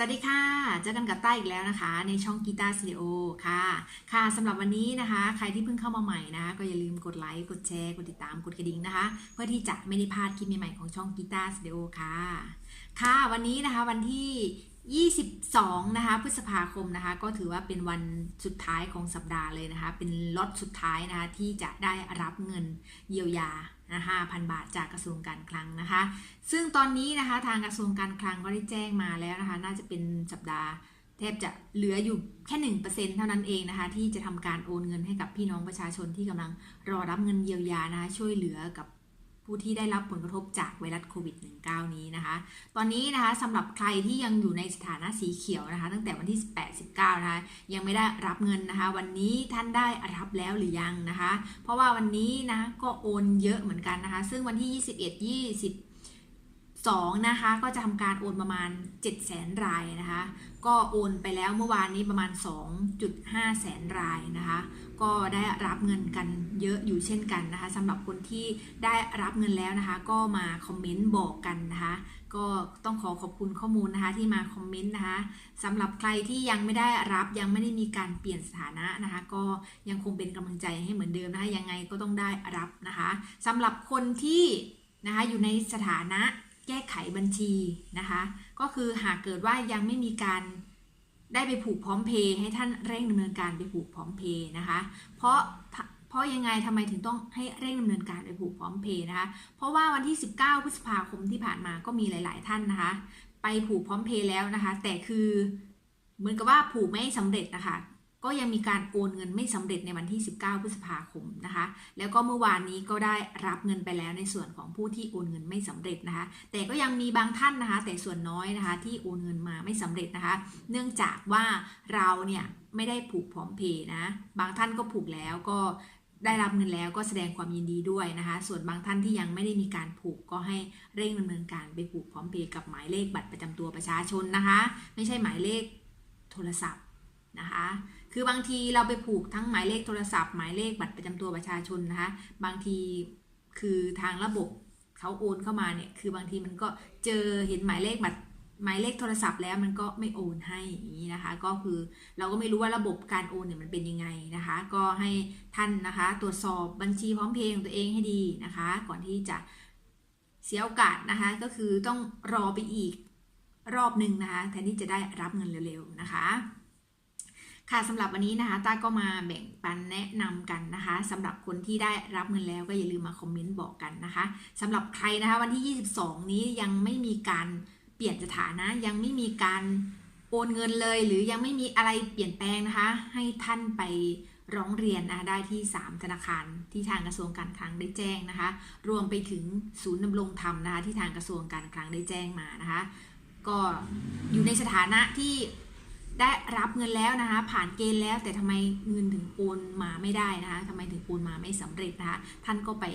สวัสดีค่ะ เจอกันกับต้าอีกแล้วนะคะ ในช่องกีตาร์สตูดิโอค่ะ ค่ะสำหรับวันนี้นะคะ ใครที่เพิ่งเข้ามาใหม่นะคะก็อย่าลืมกดไลค์ กดแชร์ กดติดตาม กดกระดิ่งนะคะ เพื่อที่จะไม่ได้พลาดคลิปใหม่ๆของช่องกีตาร์สตูดิโอค่ะ ค่ะ วันนี้นะคะวันที่ 22 นะคะ พฤษภาคมนะคะ ก็ถือว่าเป็นวันสุดท้ายของสัปดาห์เลยนะคะ เป็นล็อตสุดท้ายนะคะ ที่จะได้รับเงินเยียวยานะ5,000 บาทจากกระทรวงการคลังนะคะ ซึ่งตอนนี้นะคะทางกระทรวงการคลังก็ได้แจ้งมาแล้วนะคะ น่าจะเป็นสัปดาห์แทบจะเหลืออยู่แค่หนึ่งเปอร์เซ็นเท่านั้นเองนะคะ ที่จะทำการโอนเงินให้กับพี่น้องประชาชนที่กำลังรอรับเงินเยียวยานะคะช่วยเหลือกับ ผู้ที่ได้รับผลกระทบจากไวรัสโควิด -19 นี้นะคะ ตอนนี้นะคะสำหรับใครที่ยังอยู่ในสถานะสีเขียวนะคะ ตั้งแต่วันที่ 18 19 นะคะ ยังไม่ได้รับเงินนะคะ วันนี้ท่านได้รับแล้วหรือยังนะคะ เพราะว่าวันนี้นะก็โอนเยอะเหมือนกันนะคะ ซึ่งวันที่ 21 20 2นะคะก็จะทำการโอนประมาณ 7 0 0แสนรายนะคะ ก็โอนไปแล้วเมื่อวานนี้ประมาณ 2.5 แสนรายนะคะ ก็ได้รับเงินกันเยอะอยู่เช่นกันนะคะสำหรับคนที่ได้รับเงินแล้วนะคะ ก็มาคอมเมนต์บอกกันนะคะ ก็ต้องขอขอบคุณข้อมูลนะคะที่มาคอมเมนต์นะคะสำหรับใครที่ยังไม่ได้รับยังไม่ได้มีการเปลี่ยนสถานะนะคะ ก็ยังคงเป็นกำลังใจให้เหมือนเดิมนะคะยังไงก็ต้องได้รับนะคะสำหรับคนที่นะคะอยู่ในสถานะ แก้ไขบัญชีนะคะ ก็คือหากเกิดว่ายังไม่มีการได้ไปผูกพร้อมเพย์ให้ท่านเร่งดำเนินการไปผูกพร้อมเพย์นะคะ เพราะเพราะยังไงทำไมถึงต้องให้เร่งดำเนินการไปผูกพร้อมเพย์นะคะ เพราะว่าวันที่ 19 พฤษภาคมที่ผ่านมาก็มีหลาย ๆ ท่านนะคะ ไปผูกพร้อมเพย์แล้วนะคะ แต่คือเหมือนกับว่าผูกไม่สำเร็จนะคะ ก็ยังมีการโอนเงินไม่สำเร็จในวันที่ 19 พฤษภาคมนะคะ แล้วก็เมื่อวานนี้ก็ได้รับเงินไปแล้วในส่วนของผู้ที่โอนเงินไม่สำเร็จนะคะ แต่ก็ยังมีบางท่านนะคะ แต่ส่วนน้อยนะคะที่โอนเงินมาไม่สำเร็จนะคะ เนื่องจากว่าเราเนี่ยไม่ได้ผูกพร้อมเพย์นะ บางท่านก็ผูกแล้วก็ได้รับเงินแล้วก็แสดงความยินดีด้วยนะคะ ส่วนบางท่านที่ยังไม่ได้มีการผูกก็ให้เร่งดำเนินการไปผูกพร้อมเพย์กับหมายเลขบัตรประจำตัวประชาชนนะคะ ไม่ใช่หมายเลขโทรศัพท์ นะคะ คือบางทีเราไปผูกทั้งหมายเลขโทรศัพท์ หมายเลขบัตรประจำตัวประชาชนนะคะ บางทีคือทางระบบเขาโอนเข้ามาเนี่ย คือบางทีมันก็เจอเห็นหมายเลขบัตรหมายเลขโทรศัพท์แล้วมันก็ไม่โอนให้อย่างนี้นะคะ ก็คือเราก็ไม่รู้ว่าระบบการโอนเนี่ยมันเป็นยังไงนะคะ ก็ให้ท่านนะคะ ตรวจสอบบัญชีพร้อมเพย์ของตัวเองให้ดีนะคะ ก่อนที่จะเสียโอกาสนะคะ ก็คือต้องรอไปอีกรอบหนึ่งนะคะ แทนที่จะได้รับเงินเร็วๆนะคะ ค่ะสำหรับวันนี้นะคะต้าก็มาแบ่งปันแนะนำกันนะคะสำหรับคนที่ได้รับเงินแล้วก็อย่าลืมมาคอมเมนต์บอกกันนะคะสำหรับใครนะคะวันที่ 22 นี้ยังไม่มีการเปลี่ยนสถานะยังไม่มีการโอนเงินเลย หรือยังไม่มีอะไรเปลี่ยนแปลงนะคะ ให้ท่านไปร้องเรียนนะคะได้ที่ 3 ธนาคารที่ทางกระทรวงการคลังได้แจ้งนะคะ รวมไปถึงศูนย์ดำรงธรรมนะคะที่ทางกระทรวงการคลังได้แจ้งมานะคะ ก็อยู่ในสถานะที่ ได้รับเงินแล้วนะคะ ผ่านเกณฑ์แล้วแต่ทำไมเงินถึงโอนมาไม่ได้นะคะทำไมถึงโอนมาไม่สำเร็จนะคะท่านก็ไป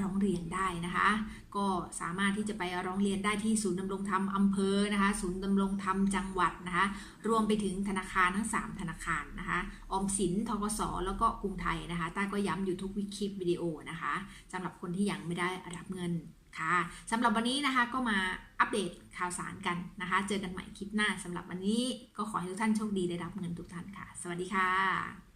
ร้องเรียนได้นะคะ ก็สามารถที่จะไปร้องเรียนได้ที่ศูนย์ดำรงธรรมอำเภอนะคะ ศูนย์ดำรงธรรมจังหวัดนะคะ รวมไปถึงธนาคารทั้ง 3 ธนาคารนะคะ ออมสิน ทกส แล้วก็กรุงไทยนะคะต้าก็ย้ำอยู่ทุกวิคลิปวิดีโอนะคะสำหรับคนที่ยังไม่ได้รับเงิน ค่ะสำหรับวันนี้นะคะก็มาอัปเดตข่าวสารกันนะคะ เจอกันใหม่คลิปหน้าสำหรับวันนี้ก็ขอให้ทุกท่านโชคดีได้รับเงินทุกท่านค่ะ สวัสดีค่ะ